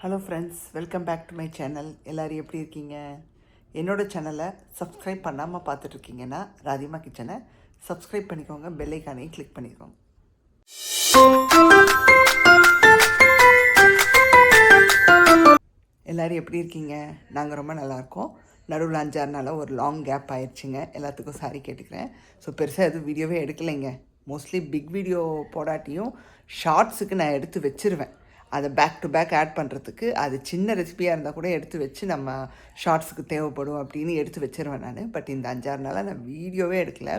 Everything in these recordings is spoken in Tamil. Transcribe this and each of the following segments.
Hello friends welcome back to my channel எல்லோரும் எப்படி இருக்கீங்க? என்னோடய சேனலை சப்ஸ்கிரைப் பண்ணாமல் பார்த்துட்ருக்கீங்கன்னா ராதிமா கிச்சனை சப்ஸ்கிரைப் பண்ணிக்கோங்க. பெல்லைக்கானையும் கிளிக் பண்ணிக்கோங்க. எல்லோரும் எப்படி இருக்கீங்க? நாங்கள் ரொம்ப நல்லாயிருக்கோம் நடுவில் அஞ்சாறு நாளாக ஒரு லாங் கேப் ஆயிடுச்சுங்க எல்லாத்துக்கும் சாரி கேட்டுக்கிறேன். ஸோ பெருசாக எதுவும் வீடியோவே எடுக்கலைங்க. மோஸ்ட்லி பிக் வீடியோ போடாட்டியும் ஷார்ட்ஸுக்கு நான் எடுத்து வச்சிருவேன். அதை பேக் டு பேக் ஆட் பண்ணுறதுக்கு அது சின்ன ரெசிபியாக இருந்தால் கூட எடுத்து வச்சு நம்ம ஷார்ட்ஸுக்கு தேவைப்படும் அப்படின்னு எடுத்து வச்சிருவேன் நான். பட் இந்த அஞ்சாறு நாளாக நான் வீடியோவே எடுக்கல.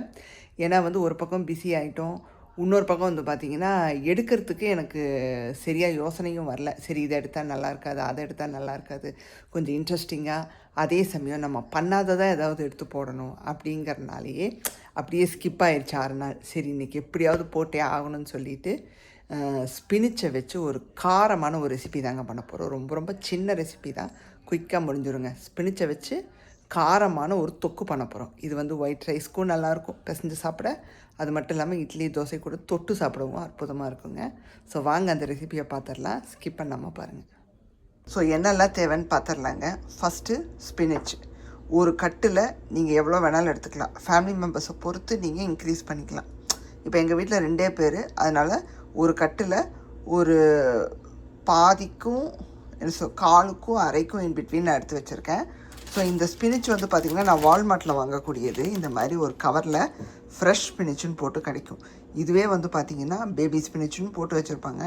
ஏன்னா வந்து ஒரு பக்கம் பிஸி ஆகிட்டோம் இன்னொரு பக்கம் வந்து பார்த்திங்கன்னா எடுக்கிறதுக்கு எனக்கு சரியாக யோசனையும் வரல. சரி இதை எடுத்தால் நல்லா இருக்காது அதை எடுத்தால் நல்லா இருக்காது கொஞ்சம் இன்ட்ரெஸ்டிங்காக அதே சமயம் நம்ம பண்ணாததாக ஏதாவது எடுத்து போடணும் அப்படிங்கிறனாலேயே அப்படியே ஸ்கிப் ஆயிடுச்சு ஆறு நாள். சரி இன்றைக்கி எப்படியாவது போட்டே ஆகணும்னு சொல்லிட்டு ஸ்பினிச்சை வச்சு ஒரு காரமான ஒரு ரெசிபி தாங்க பண்ண போகிறோம் ரொம்ப ரொம்ப சின்ன ரெசிபி தான். குயிக்காக முடிஞ்சிருங்க. ஸ்பினிச்சை வச்சு காரமான ஒரு தொக்கு பண்ண போகிறோம் இது வந்து ஒயிட் ரைஸ்க்கும் நல்லாயிருக்கும் பிசைஞ்சு சாப்பிட. அது மட்டும் இல்லாமல் இட்லி தோசை கூட தொட்டு சாப்பிடவும் அற்புதமாக இருக்குங்க. ஸோ வாங்க அந்த ரெசிபியை பார்த்துடலாம் ஸ்கிப் பண்ணாமல் பாருங்கள் ஸோ என்னெல்லாம் தேவைன்னு பார்த்துடலாங்க ஃபஸ்ட்டு ஸ்பினிச் ஒரு கட்டில் நீங்கள் எவ்வளோ வேணாலும் எடுத்துக்கலாம். ஃபேமிலி மெம்பர்ஸை பொறுத்து நீங்கள் இன்க்ரீஸ் பண்ணிக்கலாம். இப்போ எங்கள் வீட்டில் ரெண்டே பேர். அதனால் ஒரு கட்டில் ஒரு பாதிக்கும் என்ன சொல் காலுக்கும் அரைக்கும் இன் பிட்வீன் நான் எடுத்து வச்சுருக்கேன். ஸோ இந்த ஸ்பினிச் வந்து பார்த்திங்கன்னா நான் வால்மார்ட்டில் வாங்கக்கூடியது. இந்த மாதிரி ஒரு கவரில் ஃப்ரெஷ் ஸ்பினிச்சுன்னு போட்டு கிடைக்கும். இதுவே வந்து பார்த்திங்கன்னா பேபி ஸ்பினிச்சுன்னு போட்டு வச்சுருப்பாங்க.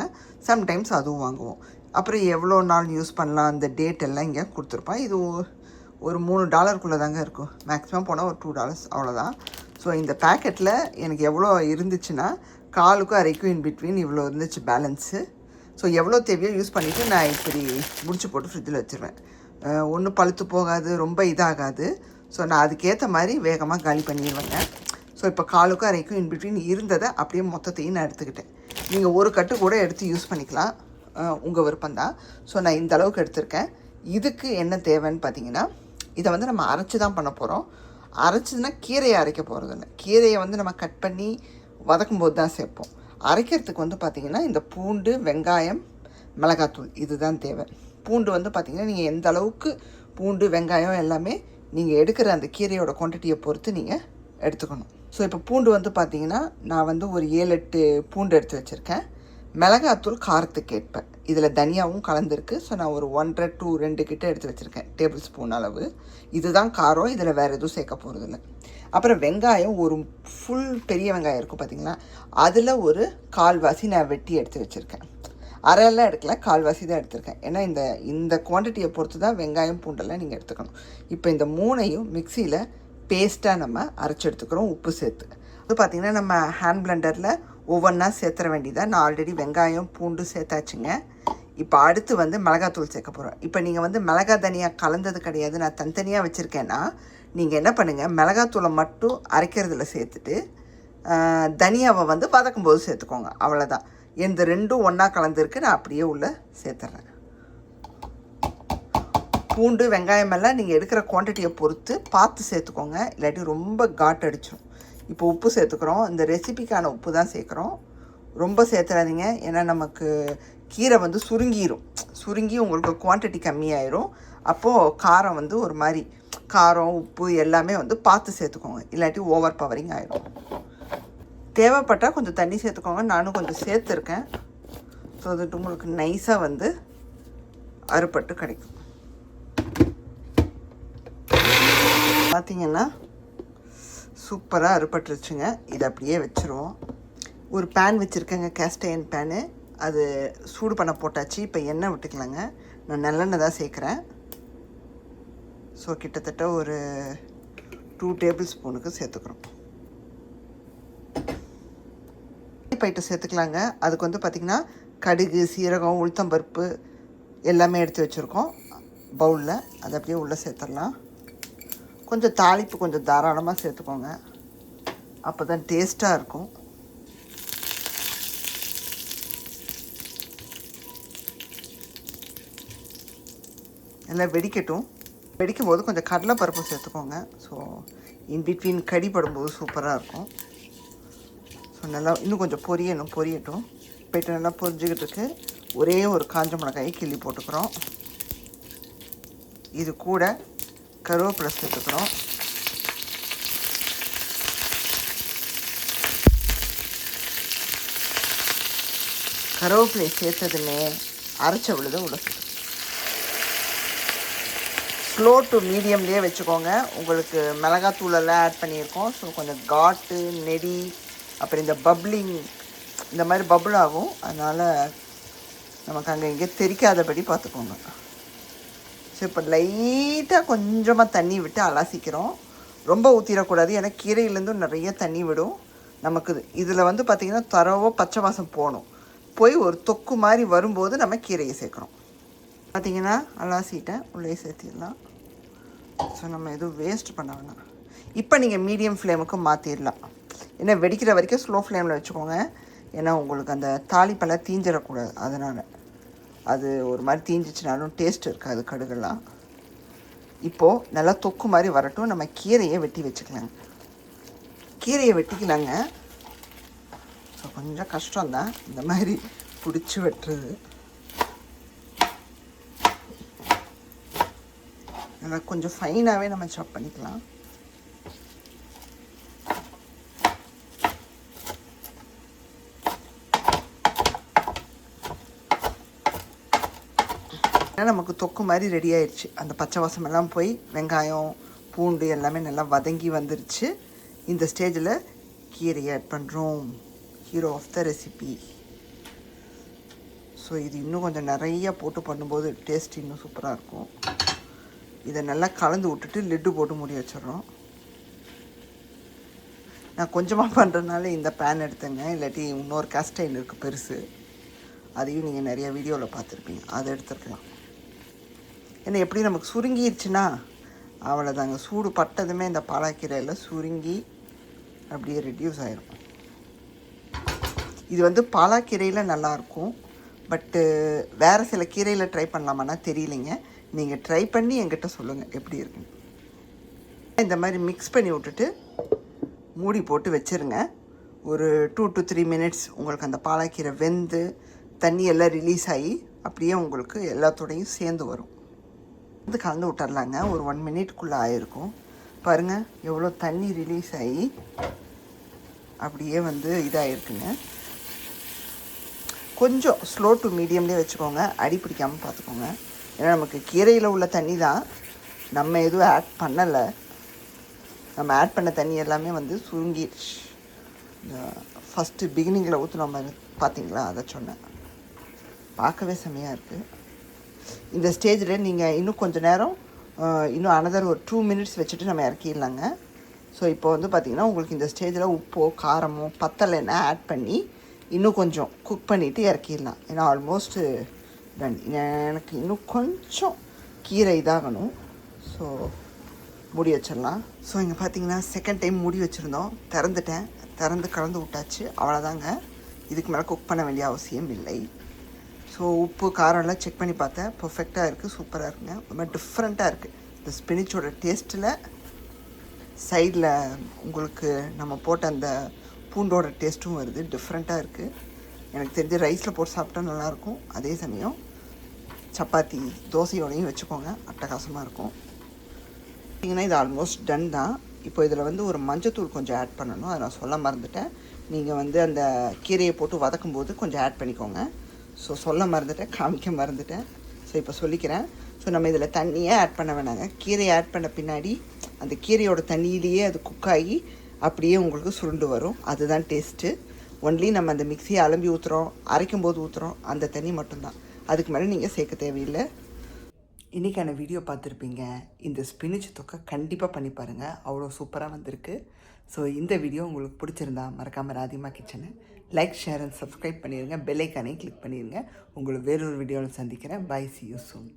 சம்டைம்ஸ் அதுவும் வாங்குவோம். அப்புறம் எவ்வளோ நாள் யூஸ் பண்ணலாம் அந்த டேட் எல்லாம் இங்கே கொடுத்துருப்பான். இது ஒரு மூணு டாலருக்குள்ளே தாங்க இருக்கும். மேக்ஸிமம் போனால் ஒரு டூ டாலர்ஸ் அவ்வளோதான் ஸோ இந்த பேக்கெட்டில் எனக்கு எவ்வளோ இருந்துச்சுன்னா காலுக்கும் அரைக்கும் இன் பிட்வீன் இவ்வளோ இருந்துச்சு பேலன்ஸு ஸோ எவ்வளோ தேவையோ யூஸ் பண்ணிவிட்டு நான் இப்படி முடிச்சு போட்டு ஃப்ரிட்ஜில் வச்சுருவேன். ஒன்றும் பழுத்து போகாது ரொம்ப இதாகாது. ஸோ நான் அதுக்கேற்ற மாதிரி வேகமாக காலி பண்ணிடுவேங்க ஸோ இப்போ காலுக்கும் அரைக்கும் இன் பிட்வீன் இருந்ததை அப்படியே மொத்தத்தையும் நான் எடுத்துக்கிட்டேன். நீங்கள் ஒரு கட்டு கூட எடுத்து யூஸ் பண்ணிக்கலாம். உங்கள் விருப்பம் தான் ஸோ நான் இந்த அளவுக்கு எடுத்திருக்கேன். இதுக்கு என்ன தேவைன்னு பார்த்தீங்கன்னா இதை வந்து நம்ம அரைச்சி தான் பண்ண போகிறோம் அரைச்சதுன்னா கீரையை அரைக்க போகிறது இல்லை கீரையை வந்து நம்ம கட் பண்ணி வதக்கும் போது தான் சேர்ப்போம். அரைக்கிறதுக்கு வந்து பார்த்திங்கன்னா இந்த பூண்டு வெங்காயம் மிளகாத்தூள் இதுதான் தேவை. பூண்டு வந்து பார்த்திங்கன்னா நீங்கள் எந்த அளவுக்கு பூண்டு வெங்காயம் எல்லாமே நீங்கள் எடுக்கிற அந்த கீரையோட குவான்டிட்டியை பொறுத்து நீங்கள் எடுத்துக்கணும். ஸோ இப்போ பூண்டு வந்து பார்த்திங்கன்னா நான் வந்து ஒரு ஏழு எட்டு பூண்டு எடுத்து வச்சுருக்கேன். மிளகாத்தூள் காரத்துக்கு ஏற்ப. இதில் தனியாகவும் கலந்துருக்கு. ஸோ நான் ஒரு ஒன்றரை டூ ரெண்டு கிட்ட எடுத்து வச்சுருக்கேன். டேபிள் ஸ்பூன் அளவு. இதுதான் காரம். இதில் வேறு எதுவும் சேர்க்க போகிறதில்ல அப்புறம் வெங்காயம் ஒரு ஃபுல் பெரிய வெங்காயம் இருக்கும் பார்த்திங்களா அதில் ஒரு கால்வாசி நான் வெட்டி எடுத்து வச்சுருக்கேன். அரையெல்லாம் எடுக்கல. கால்வாசி தான் எடுத்திருக்கேன். ஏன்னா இந்த இந்த குவான்டிட்டியை பொறுத்து தான் வெங்காயம் பூண்டெல்லாம் நீங்கள் எடுத்துக்கணும். இப்போ இந்த மூணையும் மிக்சியில் பேஸ்ட்டாக நம்ம அரைச்சி எடுத்துக்கிறோம். உப்பு சேர்த்து. அது பார்த்திங்கன்னா நம்ம ஹேண்ட் பிளண்டரில் ஒவ்வொன்றா சேர்த்துற வேண்டியதாக நான் ஆல்ரெடி வெங்காயம் பூண்டு சேர்த்தாச்சுங்க. இப்போ அடுத்து வந்து மிளகாத்தூள் சேர்க்க போகிறோம் இப்போ நீங்கள் வந்து மிளகா தனியாக கலந்தது கிடையாது. நான் தனித்தனியாக வச்சுருக்கேன்னா நீங்கள் என்ன பண்ணுங்கள் மிளகாத்தூளை மட்டும் அரைக்கிறதுல சேர்த்துட்டு தனியாவை வந்து வதக்கும் போது சேர்த்துக்கோங்க. அவ்வளோதான் எந்த ரெண்டும் ஒன்றா கலந்துருக்கு. நான் அப்படியே உள்ளே சேர்த்துட்றேன் பூண்டு வெங்காயம் எல்லாம் நீங்கள் எடுக்கிற குவான்டிட்டியை பொறுத்து பார்த்து சேர்த்துக்கோங்க. இல்லாட்டி ரொம்ப காட் அடிச்சிடும் இப்போ உப்பு சேர்த்துக்கிறோம். இந்த ரெசிபிக்கான உப்பு தான் சேர்க்குறோம். ரொம்ப சேர்த்துறாதீங்க. ஏன்னா நமக்கு கீரை வந்து சுருங்கிடும் சுருங்கி உங்களுக்கு குவான்டிட்டி கம்மியாயிரும். அப்போது காரம் வந்து ஒரு மாதிரி காரம் உப்பு எல்லாமே வந்து பார்த்து சேர்த்துக்கோங்க. இல்லாட்டி ஓவர் பவரிங் ஆயிரும். தேவைப்பட்டால் கொஞ்சம் தண்ணி சேர்த்துக்கோங்க. நானும் கொஞ்சம் சேர்த்துருக்கேன். ஸோ அது உங்களுக்கு நைஸாக வந்து அறுப்பட்டு கிடைக்கும். பார்த்திங்கன்னா சூப்பராக அறுப்பட்டுருச்சுங்க இதை அப்படியே வச்சுருவோம். ஒரு பேன் வச்சுருக்கேங்க கேஸ்டைன் பேனு அது சூடு பண்ண போட்டாச்சு. இப்போ எண்ணெய் விட்டுக்கலாங்க. நான் நல்லெண்ணெய் தான் சேர்க்குறேன். ஸோ கிட்டத்தட்ட ஒரு டூ டேபிள் ஸ்பூனுக்கு சேர்த்துக்கிறோம். பயிட்டு சேர்த்துக்கலாங்க. அதுக்கு வந்து பார்த்திங்கன்னா கடுகு சீரகம் உளுத்தம்பருப்பு எல்லாமே எடுத்து வச்சுருக்கோம். பவுலில் அதை அப்படியே உள்ளே சேர்த்துடலாம். கொஞ்சம் தாளிப்பு கொஞ்சம் தாராளமாக சேர்த்துக்கோங்க. அப்போ தான் டேஸ்ட்டாக இருக்கும். எல்லாம் வெடிக்கட்டும். வெடிக்கும் போது கொஞ்சம் கடலைப்பருப்பு சேர்த்துக்கோங்க. ஸோ இன் பிட்வீன் கடி படும்போது சூப்பராக இருக்கும். ஸோ நல்லா இன்னும் கொஞ்சம் பொரியணும் பொரியட்டும். போய்ட்டு நல்லா பொரிஞ்சுக்கிட்டு இருக்கு. ஒரே ஒரு காஞ்ச மிளகாயை கிள்ளி போட்டுக்கிறோம். இது கூட கருவேப்பிலை சேர்த்துக்கிறோம். கருவேப்பிலை சேர்த்ததுமே அரைச்ச விழுத உள்ள ஸ்லோ டு மீடியம்லேயே வச்சுக்கோங்க. உங்களுக்கு மிளகாத்தூளெல்லாம் ஆட் பண்ணியிருக்கோம். ஸோ கொஞ்சம் காட்டு நெடி அப்புறம் இந்த பப்ளிங் இந்த மாதிரி பபுள் ஆகும். அதனால் நமக்கு அங்கே இங்கே தெரிக்காதபடி பார்த்துக்கோங்க. ஸோ இப்போ லைட்டாக கொஞ்சமாக தண்ணி விட்டு அலசிக்கிறோம். ரொம்ப ஊற்றிடக்கூடாது ஏன்னா கீரையிலேருந்தும் நிறைய தண்ணி விடும். நமக்கு இதில் வந்து பார்த்திங்கன்னா தரவோ பச்சை வாசம் போகணும். போய் ஒரு தொக்கு மாதிரி வரும்போது நம்ம கீரையை சேர்க்குறோம் பார்த்திங்கன்னா அலாசிட்டேன். உள்ளே சேர்த்திடலாம். ஸோ நம்ம எதுவும் வேஸ்ட் பண்ண வேணாம். இப்போ நீங்கள் மீடியம் ஃப்ளேமுக்கு மாற்றிடலாம் ஏன்னா வெடிக்கிற வரைக்கும் ஸ்லோ ஃப்ளேமில் வச்சுக்கோங்க. ஏன்னா உங்களுக்கு அந்த தாளிப்பெல்லாம் தீஞ்சிடக்கூடாது. அதனால். அது ஒரு மாதிரி தீஞ்சிச்சினாலும் டேஸ்ட் இருக்காது கடுகெல்லாம். இப்போது நல்லா தொக்கு மாதிரி வரட்டும். நம்ம கீரையை வெட்டி வச்சுக்கலாங்க கீரையை வெட்டிக்கலாங்க. ஸோ கொஞ்சம் கஷ்டம்தான். இந்த மாதிரி பிடிச்சி வெட்டுறது. நல்லா கொஞ்சம் ஃபைனாகவே நம்ம சாப் பண்ணிக்கலாம். நமக்கு தொக்கு மாதிரி ரெடி ஆயிடுச்சு. அந்த பச்சை வாசம் எல்லாம் போய் வெங்காயம் பூண்டு எல்லாமே நல்லா வதங்கி வந்துருச்சு. இந்த ஸ்டேஜில் கீரையை ஆட் பண்ணுறோம் hero of the recipe so இது இன்னும் கொஞ்சம் நிறைய போட்டு பண்ணும்போது டேஸ்ட் இன்னும் சூப்பராக இருக்கும். இதை நல்லா கலந்து விட்டுட்டு லெட்டு போட்டு மூடி வச்சிடுறோம். நான் கொஞ்சமாக பண்ணுறதுனால இந்த பேன் எடுத்தேங்க. இல்லாட்டி இன்னொரு கேஸ்டைன் இருக்குது பெருசு. அதையும் நீங்கள் நிறைய வீடியோவில் பார்த்துருப்பீங்க. அதை எடுத்துருக்கலாம். ஏன்னா எப்படி நமக்கு சுருங்கிடுச்சுன்னா அவ்வளோதாங்க சூடு பட்டதுமே இந்த பாலாக்கீரையில் சுருங்கி அப்படியே ரெடியூஸ் ஆயிரும். இது வந்து பாலாக்கீரையில் நல்லாயிருக்கும் பட்டு வேறு சில கீரையில் ட்ரை பண்ணலாமான்னா தெரியலைங்க. நீங்கள் ட்ரை பண்ணி என்கிட்ட சொல்லுங்கள் எப்படி இருக்குன்னு. இந்த மாதிரி மிக்ஸ் பண்ணி விட்டுட்டு மூடி போட்டு வச்சுருங்க. ஒரு டூ டு த்ரீ மினிட்ஸ் உங்களுக்கு அந்த பாலாக்கீரை வெந்து தண்ணி எல்லாம் ரிலீஸ் ஆகி அப்படியே உங்களுக்கு எல்லாத்தோடையும் சேர்ந்து வரும். இது கலந்து விட்டுறலாங்க. ஒரு ஒன் மினிட்குள்ளே ஆயிருக்கும். பாருங்கள் எவ்வளோ தண்ணி ரிலீஸ் ஆகி அப்படியே வந்து இதாகிருக்குங்க கொஞ்சம் ஸ்லோ டு மீடியம்லேயே வச்சுக்கோங்க. அடி பிடிக்காமல் பார்த்துக்கோங்க. ஏன்னா நமக்கு கீரையில் உள்ள தண்ணி தான். நம்ம எதுவும் ஆட் பண்ணலை. நம்ம ஆட் பண்ண தண்ணி எல்லாமே வந்து சுருங்கிடுச்சு இந்த ஃபஸ்ட்டு பிகினிங்கில் ஊற்றினோம் பார்த்தீங்களா? அதை சொன்னேன். பார்க்கவே செம்மையாக இருக்குது இந்த ஸ்டேஜில் நீங்கள் இன்னும் கொஞ்சம் நேரம் இன்னும் அனதர் ஒரு டூ மினிட்ஸ் வச்சுட்டு நம்ம இறக்கிடலாங்க. ஸோ இப்போ வந்து பார்த்திங்கன்னா உங்களுக்கு இந்த ஸ்டேஜில் உப்போ காரமோ பத்தலைன்னா ஆட் பண்ணி இன்னும் கொஞ்சம் குக் பண்ணிவிட்டு இறக்கிடலாம். ஏன்னா ஆல்மோஸ்ட்டு டன் எனக்கு இன்னும் கொஞ்சம் கீரை இதாகணும். ஸோ மூடி வச்சிடலாம். ஸோ இங்கே பார்த்தீங்கன்னா செகண்ட் டைம் மூடி வச்சுருந்தோம். திறந்துட்டேன். திறந்து கலந்து விட்டாச்சு. அவ்வளோதாங்க இதுக்கு மேலே குக் பண்ண வேண்டிய அவசியம் இல்லை. ஸோ உப்பு காரம் எல்லாம் செக் பண்ணி பார்த்தேன். பர்ஃபெக்டாக இருக்குது சூப்பராக இருக்குங்க. ரொம்ப டிஃப்ரெண்ட்டாக இருக்குது இந்த ஸ்பினிச்சோட டேஸ்ட்டில் சைடில் உங்களுக்கு நம்ம போட்ட அந்த பூண்டோட டேஸ்ட்டும் வருது. டிஃப்ரெண்ட்டாக இருக்குது எனக்கு தெரிஞ்சு ரைஸில் போட்டு சாப்பிட்டா நல்லாயிருக்கும் அதே சமயம் சப்பாத்தி தோசையோடையும் வச்சுக்கோங்க. அட்டகாசமாக இருக்கும். பார்த்திங்கன்னா இது ஆல்மோஸ்ட் டன் தான். இப்போ இதில் வந்து ஒரு மஞ்சத்தூள் கொஞ்சம் ஆட் பண்ணணும். அதை நான் சொல்ல மறந்துட்டேன். நீங்கள் வந்து அந்த கீரையை போட்டு வதக்கும்போது கொஞ்சம் ஆட் பண்ணிக்கோங்க. ஸோ சொல்ல மறந்துட்டேன் காமிக்க மறந்துட்டேன். ஸோ இப்போ சொல்லிக்கிறேன். ஸோ நம்ம இதில் தண்ணியே ஆட் பண்ண வேணாங்க. கீரையை ஆட் பண்ண பின்னாடி அந்த கீரையோட தண்ணியிலேயே அது குக்காகி அப்படியே உங்களுக்கு சுருண்டு வரும். அதுதான் டேஸ்ட்டு ஒன்லி நம்ம அந்த மிக்சியை அலம்பி ஊற்றுறோம் அரைக்கும் போது ஊற்றுறோம் அந்த தண்ணி மட்டும்தான். அதுக்கு மேலே நீங்கள் சேர்க்க தேவையில்லை. இன்றைக்கான வீடியோ பார்த்துருப்பீங்க. இந்த ஸ்பினிச் தொக்கை கண்டிப்பாக பண்ணி பாருங்கள் அவ்வளோ சூப்பராக வந்திருக்கு. ஸோ இந்த வீடியோ உங்களுக்கு பிடிச்சிருந்தா மறக்காமல் ராதிமா கிச்சனை லைக் ஷேர் அண்ட் சப்ஸ்கிரைப் பண்ணிடுங்க பெல் கிளிக் பண்ணிடுங்க உங்களை வேறொரு வீடியோவில் சந்திக்கிறேன். By C you soon